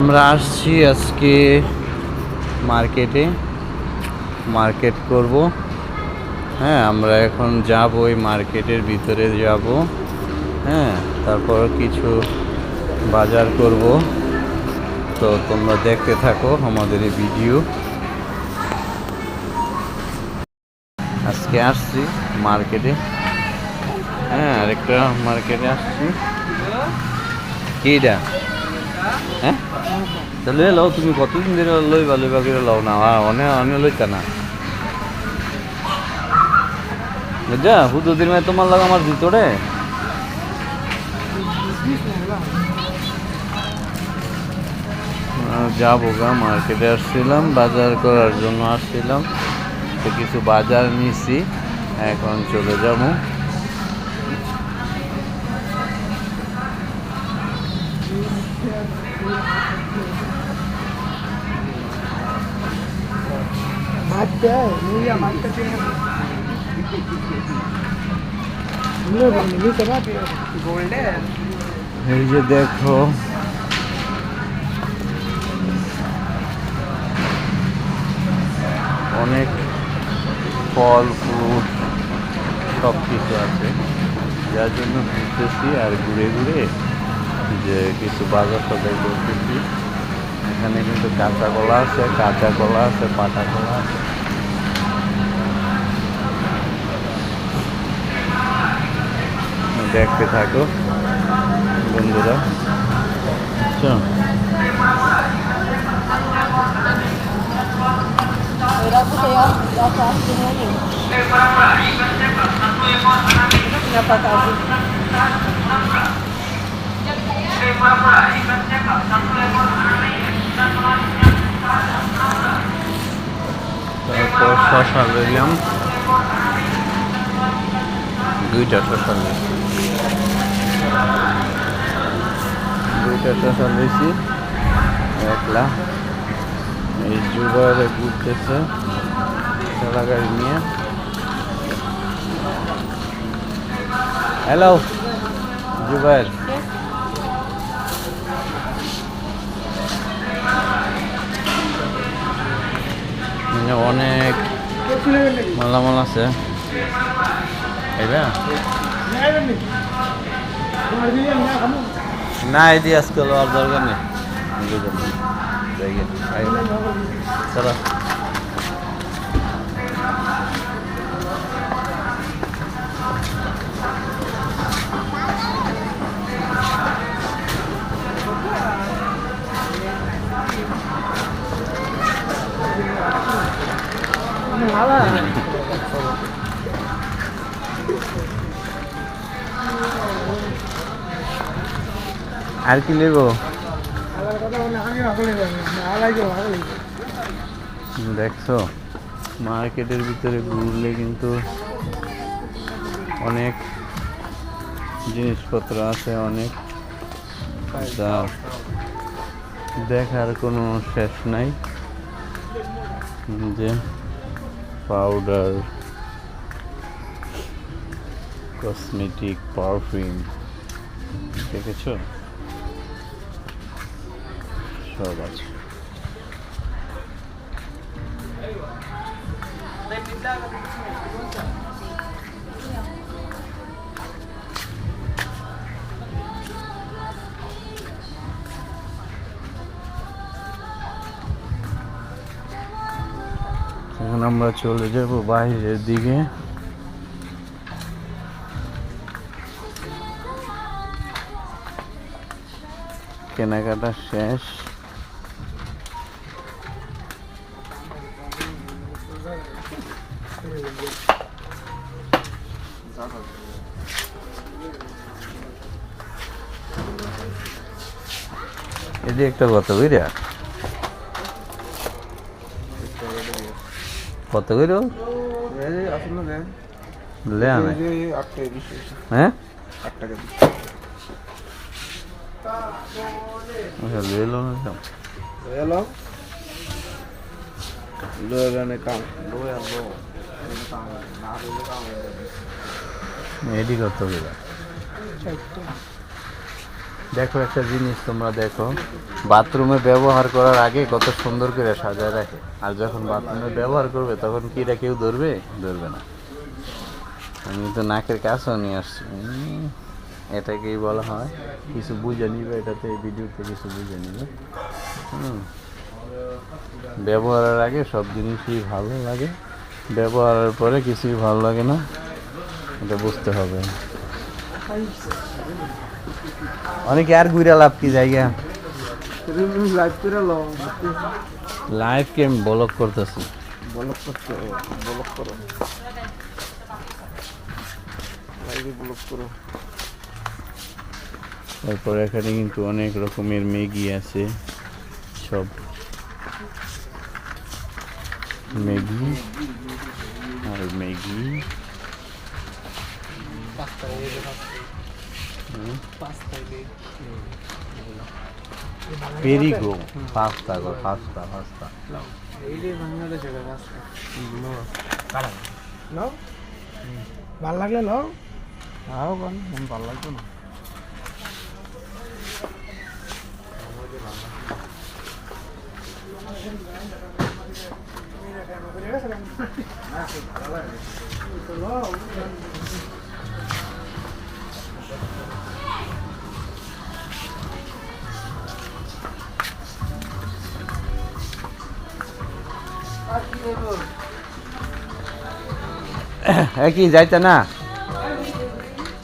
আমরা আসছি আজকে মার্কেটে মার্কেট করব। হ্যাঁ আমরা এখন যাব ওই মার্কেটের ভিতরে যাব। হ্যাঁ তারপর কিছু বাজার করব। তো তোমরা দেখতে থাকো আমাদের এই ভিডিও আজকে আসছি মার্কেটে হ্যাঁ আরেকটা মার্কেটে আসছি। কিটা হ্যাঁ? তাহলে লও, তুমি কতদিন ধরে লইবা লইবা করে লও না অনেক অনেক লইতা না। বুঝা হুদুদিন মে তোমার লাগা আমার ভিতরে যাব গা মার্কেটে আসছিলাম বাজার করার জন্য আসছিলাম তো কিছু বাজার নিছি, এখন চলে যাব। এই যে দেখো। অনেক ফল, ফ্রুট সব কিছু আছে। যার জন্য ঘুরতেছি আর ঘুরে ঘুরে যে কিছু বাজার সদাই করতেছি এখানে কিন্তু কাঁচা কলা আছে, কাঁচা কলা আছে পাটা কলা আছে। দেখতে থাকো বন্ধুরা আচ্ছা? তারপর শশা নিলাম দুইটা শশা নিয়েছি দুইটা শশা নিয়েছি একলা। এই জুবাইরে ঘুরতেছে। ঠেলা নিয়ে। হ্যালো জুবাইর অনেক মালামাল আছে। এইবা না এদি আজকে লওয়ার দরকার নেই বুঝলাম দেখে আর কি নেব? দেখছ? মার্কেটের ভিতরে ঘুরলে কিন্তু অনেক জিনিসপত্র আছে, অনেক দেখার কোনো শেষ নাই। যে পাউডার কসমেটিক পারফিউম দেখেছ? সব আছে এখন আমরা চলে যাব বাইরের দিকে। কেনাকাটা শেষ। এটি একটা কত বুঝা কত লে আনে। হ্যাঁ? আচ্ছা হবে এটি কত দেখো একটা জিনিস তোমরা দেখো। বাথরুমে ব্যবহার করার আগে কত সুন্দর করে সাজায় রাখে। আর যখন বাথরুমে ব্যবহার করবে, তখন কি এটা কেউ ধরবে? ধরবে না। আমি তো নাকের কাছেও নিয়ে আসছি। এটাকেই বলা হয়। কিছু বুঝে নিবে, এটাতে ভিডিওতে কিছু বুঝে নিবে। হুম। ব্যবহারের আগে সব জিনিসই ভালো লাগে। ব্যবহারের পরে কিছুই ভালো লাগে না। এটা বুঝতে হবে। অনেকে আর ঘুরে লাভ কি জায়গা? লাইভ লাইভকে আমি ব্লক করতেছি। ব্লক করতে ব্লক করো লাইভে ব্লক করো তারপর এখানে কিন্তু অনেক রকমের ম্যাগি আছে, সব। ম্যাগি আর ম্যাগি। পেরিগো পাস্তা গো পাস্তা পাস্তা ভালো লাগলে লো আও কোন? ভালো লাগতো না। এ কি, যাইতে না?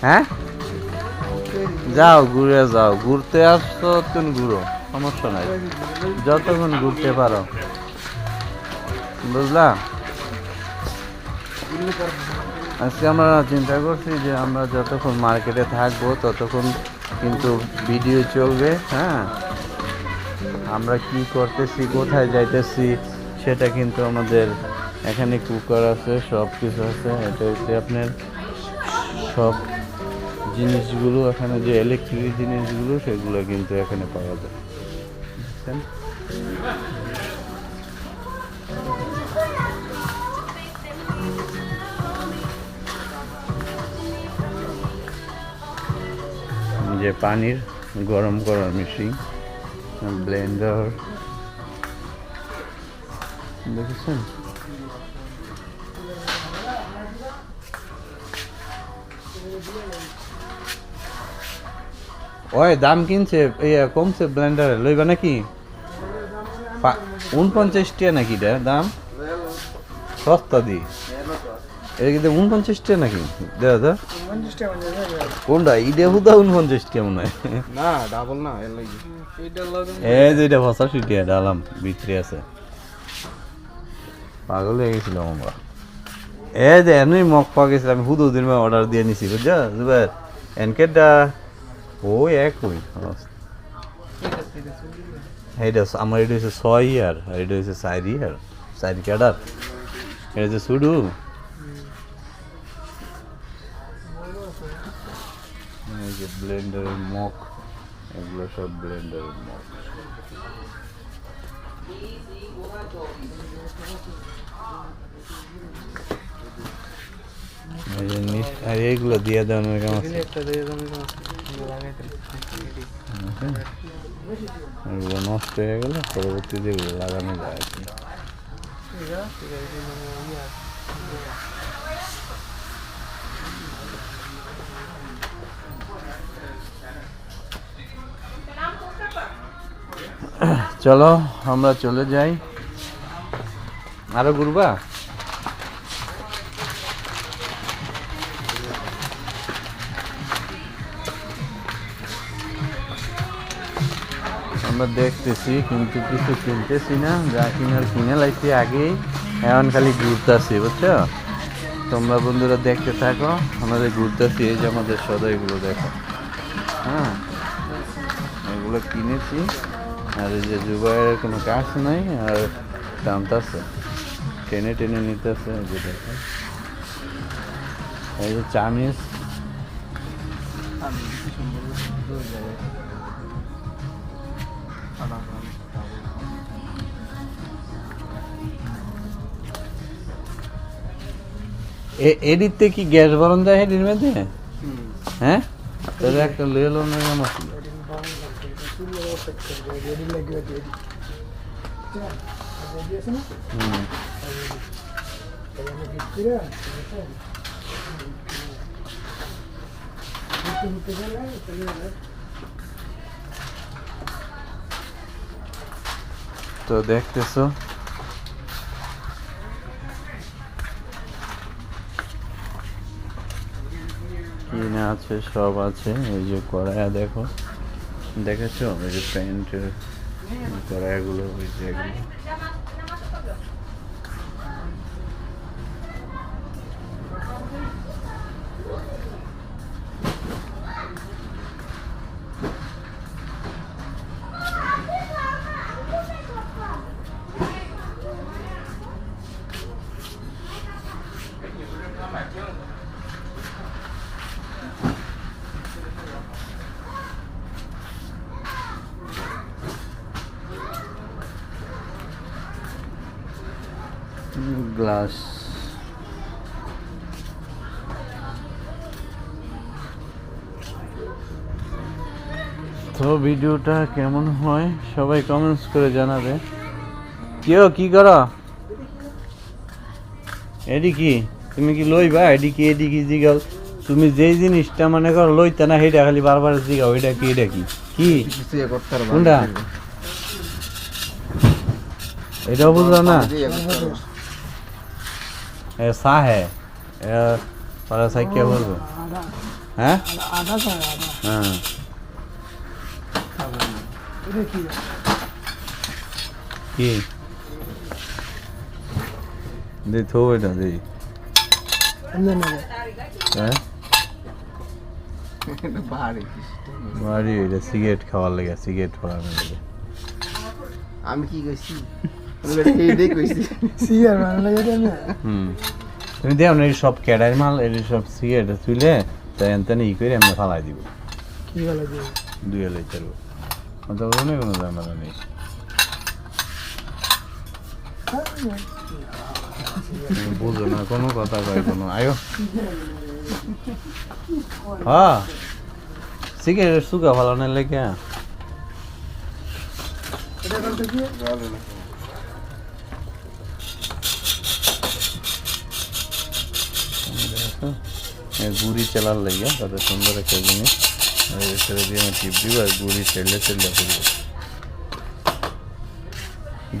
হ্যাঁ? যাও, ঘুরে যাও। ঘুরতে আসছো, তুমি ঘুরো, সমস্যা নাই। যতক্ষণ ঘুরতে পারো। বুঝলা? আজকে আমরা চিন্তা করছি যে আমরা যতক্ষণ মার্কেটে থাকব, ততক্ষণ কিন্তু ভিডিও চলবে হ্যাঁ? আমরা কি করতেছি, কোথায় যাইতেছি সেটা কিন্তু আমাদের এখানে কুকার আছে, সব কিছু আছে এটা হচ্ছে আপনার সব জিনিসগুলো, এখানে যে ইলেকট্রিক জিনিসগুলো, সেগুলো কিন্তু এখানে পাওয়া যায় বুঝছেন? যে পানির গরম করার মেশিন ব্লেন্ডার দেখেছেন? ওই দাম কিনছে কমছে ব্লেন্ডারে লইবা নাকি? উনপঞ্চাশ টাকা নাকি দাম? সস্তা দি। এটা কিন্তু উনপঞ্চাশ টাকা নাকি? দেখা দা কোনটা? ইডে হুদা উনপঞ্চাশ টাকা মনে হয়। না ডাবল না এর লাগি। এই যে এটা ফসা সিটিয়া ডালাম ভিতরে আছে। পাগল হয়ে গেছিলাম আমরা। এই যে এমনি মগ পাওয়া গেছিল, আমি হুদু দিন অর্ডার দিয়ে নিছি, বুঝছ? জুবাই এনকেটটা ওই এক ওই এইটা আমার এটা হচ্ছে ছয় ইয়ার আর এটা হচ্ছে চার ইয়ার চার ক্যাডার এটা হচ্ছে যে ব্লেন্ডারের মগ, এগুলো সব ব্লেন্ডারের মগ। আর এইগুলো দিয়ে দেন আছে এগুলো নষ্ট হয়ে গেলে পরবর্তীতে এগুলো লাগানো যায় আর কি। চলো, আমরা চলে যাই। আরও ঘুরবা? আমরা দেখতেছি, কিন্তু কিছু কিনতেছি না। যা কিনার কিনে লাইছি আগেই এখন খালি ঘুরতেছি, বুঝছ? তোমরা বন্ধুরা দেখতে থাকো আমাদের ঘুরতেছি, এই যে আমাদের সদাইগুলো দেখো। হ্যাঁ এগুলো কিনেছি। আর এই যে জুবাইয়ের কোনো কাজ নাই আর টানতেছে টেনে টেনে নিতেছে এই যে দেখো। এই যে চামিজ। এডিতে কি গ্যাস ভরন যায় এডির মধ্যে? হ্যাঁ? তাহলে একটা লয়ে লো তো দেখতেছো? কি না আছে সব আছে এই যে কড়াইয়া দেখো। দেখেছ এই যে প্যান্টের কড়াইগুলো ওই যে এগুলো গ্লাস তো ভিডিওটা কেমন হয় সবাই কমেন্টস করে জানাবে। কেউ কি করো? এডি কি তুমি কি লইবা? এডি কি এডি কি জিগাও। তুমি যেই জিনিসটা মনে করো লইতে না সেটা খালি বারবার জিগাও। এটা কি এটা কি? কি? কোনটা? এটাও বুঝলো না? এ সা হ্যাঁ এ পরে সাই কে বলব হ্যাঁ হ্যাঁ। কি? দে থো এটা দে। হ্যাঁ? বাড়ি এটা সিগারেট খাওয়ার লেগে সিগারেট খাওয়ানোর লেগে। আমি কি কইছি? তুমি দেও না সব ক্যাডার মাল এই সব সিগারেট তুলে তাই এনতেন ই করে আমরা ফালাই দিব। কি বলে যে দুই এলাই চলবো নেই কোনো ঝামেলা নেই বুঝো না কোনো কথা কয় কোনো আয়ো হ্যাঁ সিগারেট সুগা লেগে কি দেখো, এই গুড়ি চালার লেগে কত সুন্দর একটা জিনিস এর ছেড়ে দিয়ে আমি টিপ দিব আর গুড়ি ছেড়লে ছেড়লে করব।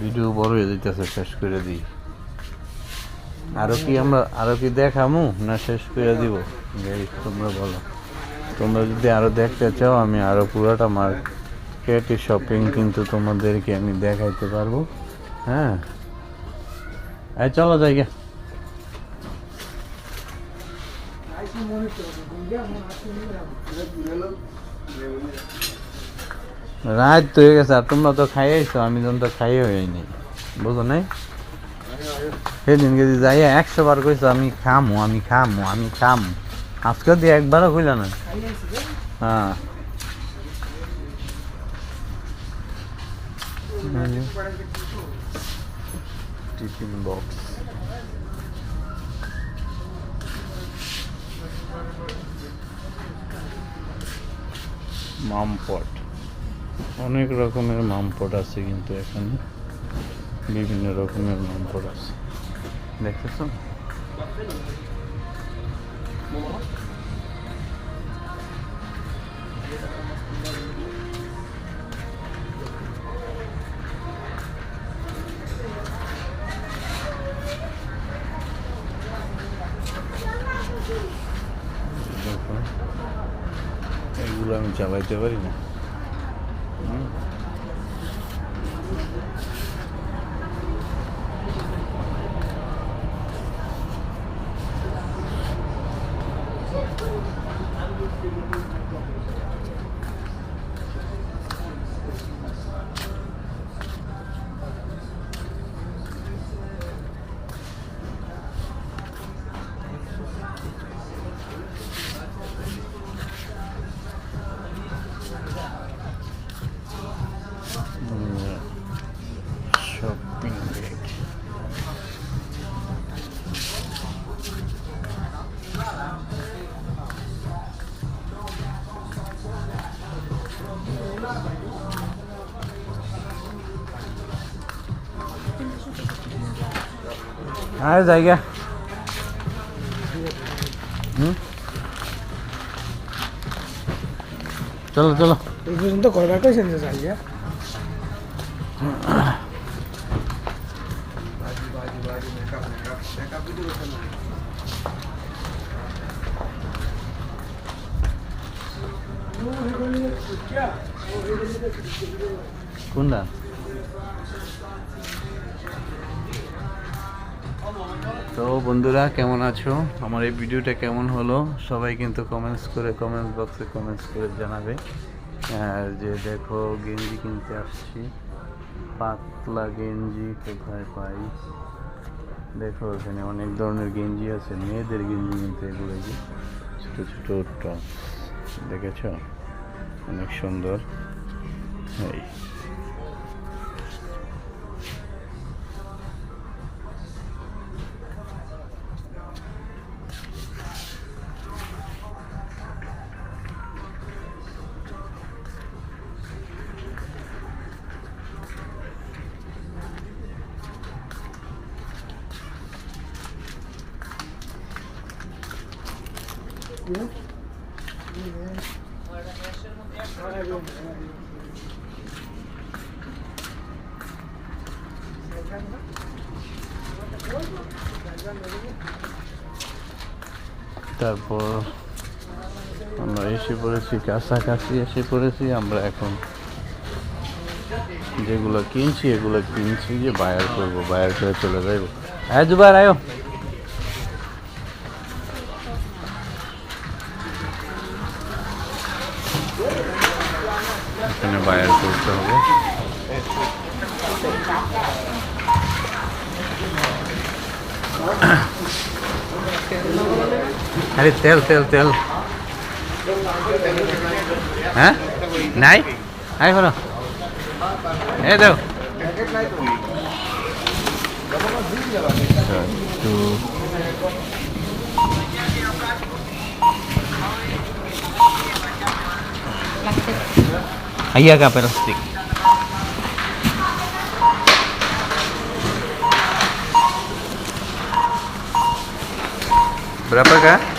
ভিডিও বড় হয়ে যেতেছে শেষ করে দিই। আরও কি আমরা, আরও কি দেখামু না শেষ করে দিব? তোমরা বলো। তোমরা যদি আরও দেখতে চাও, আমি আরও পুরোটা মার্কেট শপিং কিন্তু তোমাদেরকে আমি দেখাইতে পারব। হ্যাঁ? চলো যাই। রাত তো হয়ে গেছে আর তোমরা তো খাইয়েছো আমি যখন তো খাইয়ে হয়নি বুঝো নাই? সেদিনকে যে যাই একশো বার কইছো, আমি খামু আমি খামু, আমি খাম। আজকে দিয়ে একবারও কইল না? হ্যাঁ। Tiffin box. মামপট। অনেক রকমের মামপট আছে কিন্তু এখানে। বিভিন্ন রকমের মামপট আছে। দেখতেছো এগুলো আমি চালাইতে আর জায়গা। হুম? চলো চলো। এই পর্যন্ত কয়বার কইছেন যে কোনটা? তো বন্ধুরা, কেমন আছো? আমার এই ভিডিওটা কেমন হলো? সবাই কিন্তু কমেন্টস করে কমেন্ট বক্সে কমেন্টস করে জানাবে। যে দেখো, গেঞ্জি কিনতে আসছি। পাতলা গেঞ্জি কোথায় পাই? দেখো, এখানে অনেক ধরনের গেঞ্জি আছে। মেয়েদের গেঞ্জি কিনতে যে ছোটো ছোটো টপ দেখেছ? অনেক সুন্দর। এই। তারপর আমরা এসে পড়েছি, কাছাকাছি এসে পড়েছি। আমরা এখন যেগুলো কিনছি, এগুলো কিনছি যে বায়ার করব বায়ার করে চলে যাইব। হ্যাঁ দুবার আয়ো। আরে তেল তেল তেল হ্যাঁ নাই আই হলো এ দাও একটু Ahí acá, pero sí. Berapa kak?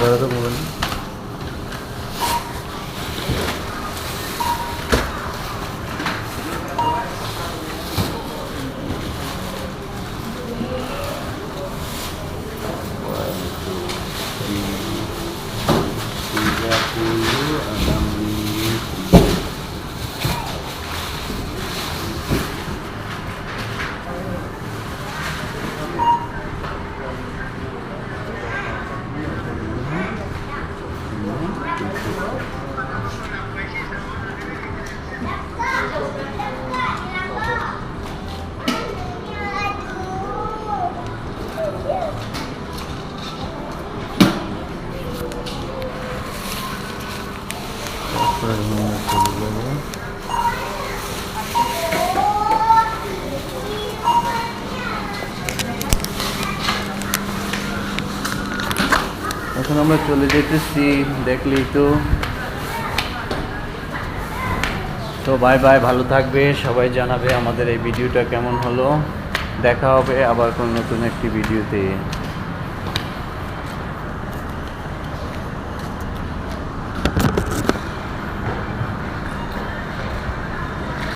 Bu arada এখন আমরা চলে যেতেছি দেখলি তো। তো বাই বাই ভালো থাকবে, সবাই জানাবে আমাদের এই ভিডিওটা কেমন হলো। দেখা হবে আবার কোনো নতুন একটি ভিডিওতে